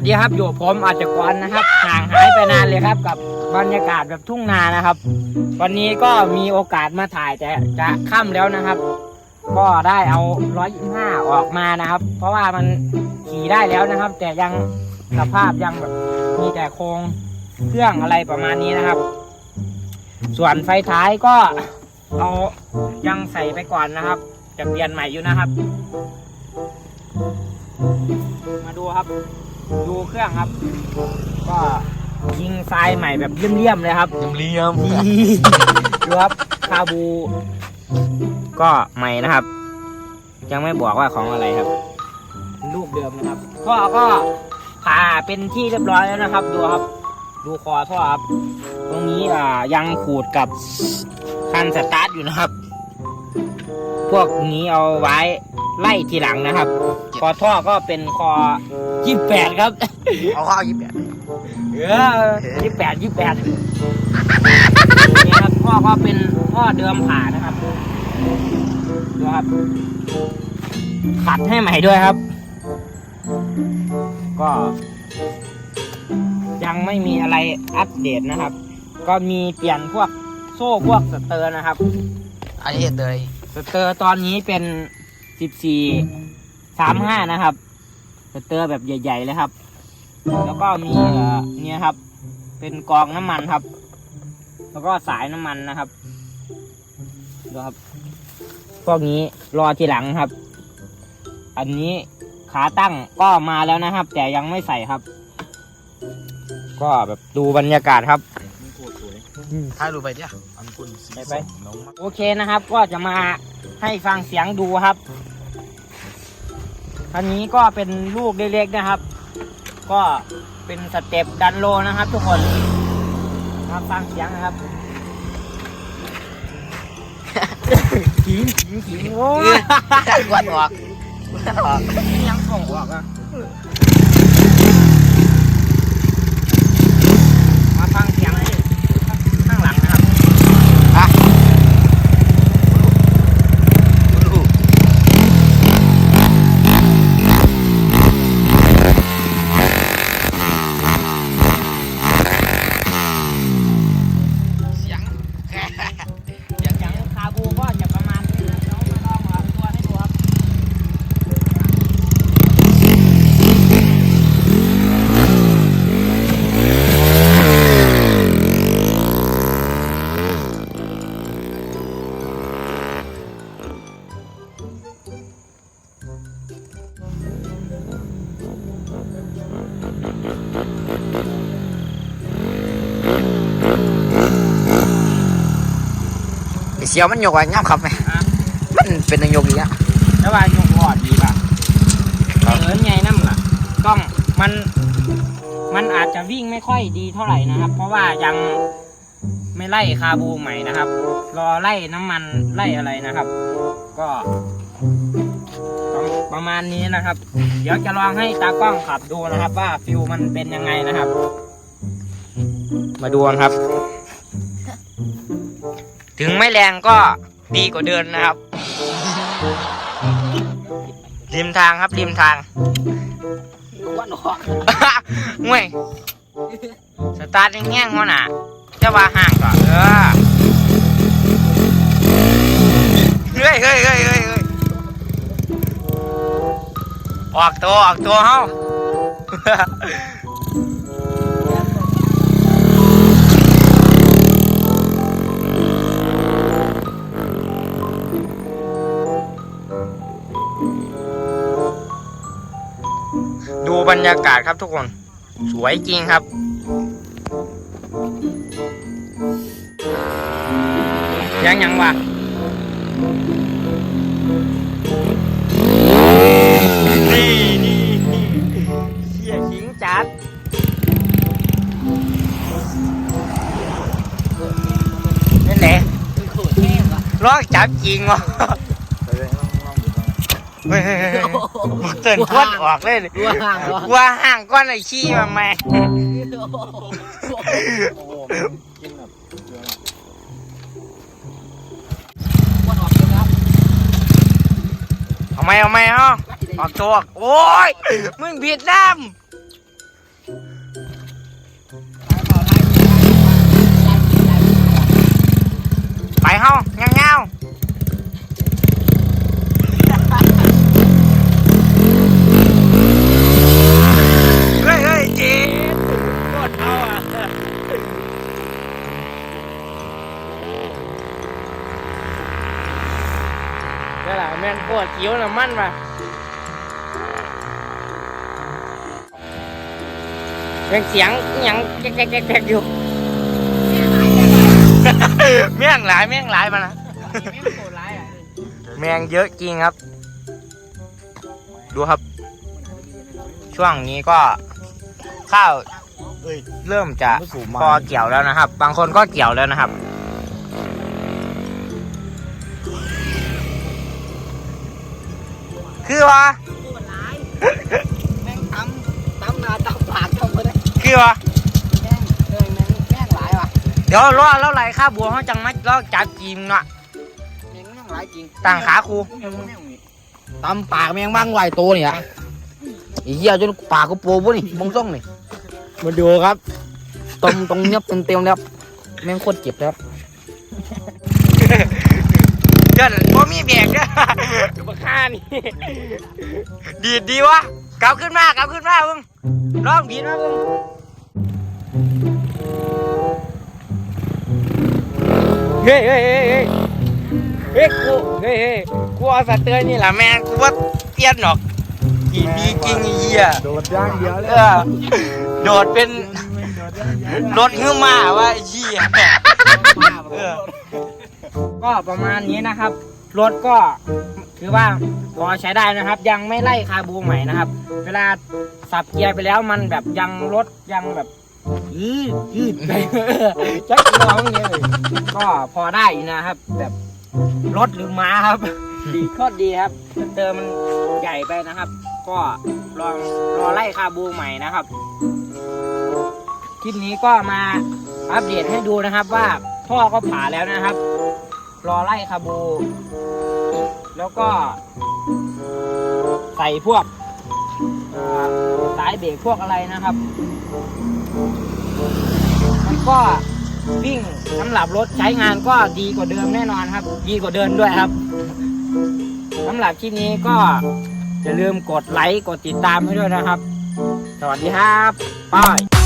วัสดีครับอยู่ผมอาจจะกรนะครับห่างหายไปนานเลยครับ กับบรรยากาศแบบทุ่งนานะครับ วันนี้ก็มีโอกาสมาถ่ายแต่จะค่ำแล้วนะครับ ก็ได้เอา125ออกมานะครับ เพราะว่ามันขี่ได้แล้วนะครับ แต่ยังสภาพยังแบบมีแต่โครงเครื่องอะไรประมาณนี้นะครับ ส่วนไฟท้ายก็เอายังใส่ไปก่อนนะครับ จะเปลี่ยนใหม่อยู่นะครับ มาดูครับ ดูเครื่องครับ ก็ยิงทรายใหม่แบบเลี่ยมๆเลยครับ เลี่ยมดูครับคาบู ก็ใหม่นะครับ ยังไม่บอกว่าของอะไรครับรูปเดิมนะครับท่อก็ผ่าเป็นที่เรียบร้อยแล้วนะครับ ดูครับ ดูคอท่อครับ ตรงนี้อ่ายังขูดกับคันสตาร์ทอยู่นะครับ พวกนี้เอาไว้ไล่ทีหลังนะครับ คอท่อก็เป็นคอยี่แปดครับ เอาข้าวยิบแบบเออยี่แปดยี่แปดนี่ครับพ่อก็เป็นพ่อเดิมผ่านะครับดูครับ ขัดให้ใหม่ด้วยครับ ก็ ยังไม่มีอะไรอัปเดตนะครับ ก็มีเปลี่ยนพวกโซ่พวกสเตอร์นะครับ อันนี้เลยสเตอร์ตอนนี้เป็นสิบสี่สามห้านะครับ สเตอร์แบบใหญ่ ๆ เลยครับ แล้วก็มีเอ่อเนี่ยครับ เป็นกองน้ำมันครับ แล้วก็สายน้ำมันนะครับดูครับ พวกนี้รอทีหลังครับ อันนี้ขาตั้งก็มาแล้วนะครับ แต่ยังไม่ใส่ครับ ก็แบบดูบรรยากาศครับถ้าดูไปเนี่ยอั นคุณสีไปส้มน้องมากโอเคนะครับ ก็จะมาให้ฟังเสียงดูครับอันนี้ก็เป็นลูกเล็กๆนะครับ ก็เป็นสเต็ปดันโลนะครับ ทุกคนมาฟังเสียงนะครับขิงขิงขิงโอ้ยกวดออกกวดออกยังส่งออกอะ เสียวมันยกไว้งับครับไหมมันเป็นนายกอีกอะแล้วว่ายุงอ่อนดีป่ะเออไงนั่นล่ะต้องมันมันอาจจะวิ่งไม่ค่อยดีเท่าไหร่นะครับ เพราะว่ายังไม่ไล่คาบูใหม่นะครับ รอไล่น้ำมันไล่อะไรนะครับ ก็ต้องประมาณนี้นะครับ เดี๋ยวจะลองให้ตากล้องขับดูนะครับ ว่าฟิลมันเป็นยังไงนะครับ มาดูกันครับ ถึงไม่แรงก็ดีกว่าเดินนะครับ ริมทางครับริมทางวันออกง่วยสตาร์ทแห้งๆหัวหน่ะจะว่าห่างก่อนเออเฮ้ยเฮ้ยเฮ้ยเฮ้ยเฮ้ยออกตัวออกตัวเฮา บรรยากาศครับทุกคน สวยจริงครับ ยังยังวะนี่นี่นี่เชี่ยขิงจัดนั่นแหละลอกจับจริงวะ เฮ้ยเฮ้ยเฮ้ยเฮ้ยเตือนควนออกเลยว่าห่างวะว่าห่างก้อนไอ้ขี้มาไหมวันออกเลยครับเอาไหมเอาไหมเอ้าออกตัวโอ้ยมึงผิดน้ ม่นปวดเขียวน้ำมันมาเป็นเสียงอิหยังแก๊กแก๊กแก๊กแก๊กอยู่แม่งหลายแม่งหลายมานะแมงเยอะจริงครับ ดูครับ ช่วงนี้ก็ข้าวเริ่มจะพอเกี่ยวแล้วนะครับ บางคนก็เกี่ยวแล้วนะครับ คือว่าแม่งตำตำหนาตำปากตำไปได้คือว่าแม่งเรื่องแม่งแม่งหลายว่ะเดี๋ยวรอแล้วไหลค่าบัวเขาจังมัดแล้วจับจีมเนาะแม่งแม่งหลายจริงต่างขาครูตำปากแม่งบ้างไหวตัวนี่อะไอ้เหี้ยจนปากก็โปรบ่นี่มองซ่องนี่มาดูครับตมตรงเนี้ยเต็มเต็มๆแล้วแม่งโคตรเจ็บแล้ว เจ้าบ่มีเบรกเด้อบักฆ่านี่ดีดดีวะกลับขึ้นมากลับขึ้นมามึงลองดีดมามึงเฮ้ยเฮ้ยเฮ้ยเฮ้ยเฮ้ยกูเฮ้ยเฮ้ยกูเอาสเตอร์นี่แหละแม่งกูว่าเปลี่ยนหรอกดีดีจริงไอ้เหี้ยโดดย่างเดียวเลยเออโดดเป็นรถขึ้นมาว่าไอ้เหี้ยเออ ก็ประมาณนี้นะครับ รถก็คือว่าพอใช้ได้นะครับ ยังไม่ไล่คาบูใหม่นะครับ เวลาสับเกียร์ไปแล้วมันแบบยังรถยังแบบยืดยืดไปจักร้องเนี่ยเลยก็พอได้นะครับ แบบรถหรือม้าครับ ดีโคตรดีครับเติมมันใหญ่ไปนะครับ ก็ลองรอไล่คาบูใหม่นะครับคลิปนี้ก็มาอัปเดตให้ดูนะครับว่าพ่อก็ผ่าแล้วนะครับ รอไล่คาบู แล้วก็ ใส่พวกสายเบรกพวกอะไรนะครับ มันก็วิ่งสำหรับรถใช้งานก็ดีกว่าเดิมแน่นอนครับ ดีกว่าเดิมด้วยครับสำหรับคลิปนี้ก็อย่าลืมกดไลค์กดติดตามให้ด้วยนะครับ สวัสดีครับป้าย